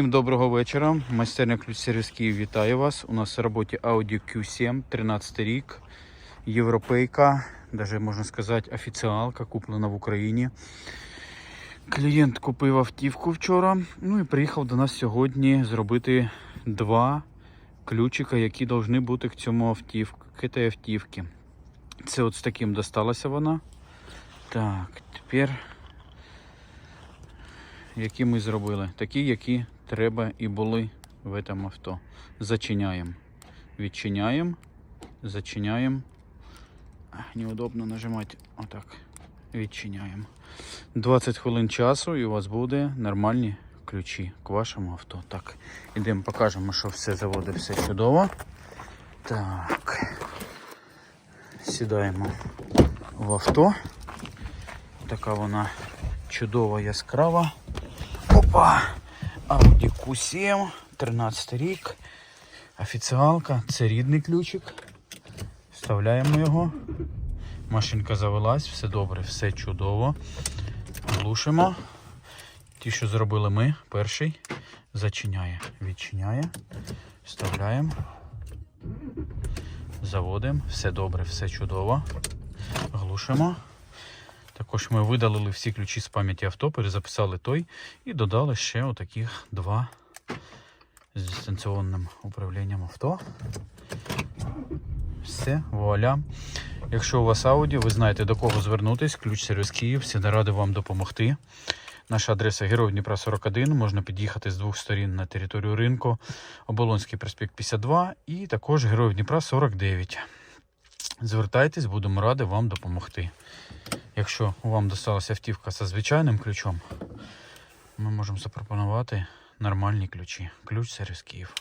Всім доброго вечора. Майстерня ключ сервіс Київ вітаю вас. У нас в роботі Audi Q7, 13 рік, європейка, навіть можна сказати, офіціалка, куплена в Україні. Клієнт купив автівку вчора, ну і приїхав до нас сьогодні зробити два ключика, які повинні бути к цьому автівки, к этой автівки. Це от з таким досталася вона. Так, тепер які ми зробили. Такі, які треба і були в цьому авто. Зачиняємо. Відчиняємо, зачиняємо. Неудобно нажимати. Отак. Відчиняємо. 20 хвилин часу і у вас буде нормальні ключі к вашому авто. Так, ідемо покажемо, що все заводить, все чудово. Так. Сідаємо в авто. Така вона чудова, яскрава. Опа! Audi Q7, 13 рік. Офіціалка, це рідний ключик. Вставляємо його. Машинка завелась, все добре, все чудово. Глушимо. Ті, що зробили ми, перший зачиняє, відчиняє. Вставляємо. Заводимо. Все добре, все чудово. Глушимо. Також ми видалили всі ключі з пам'яті авто, перезаписали той і додали ще отаких два з дистанційним управлінням авто. Все, вуаля. Якщо у вас Audi, ви знаєте до кого звернутись, ключ сервіс Київ, всі ради вам допомогти. Наша адреса Герой Дніпра 41. Можна під'їхати з двох сторін на територію ринку. Оболонський проспект 52 і також Героїв Дніпра 49. Звертайтесь, будемо раді вам допомогти. Якщо вам досталася автівка зі звичайним ключом, ми можемо запропонувати нормальні ключі. Ключ сервіс Київ.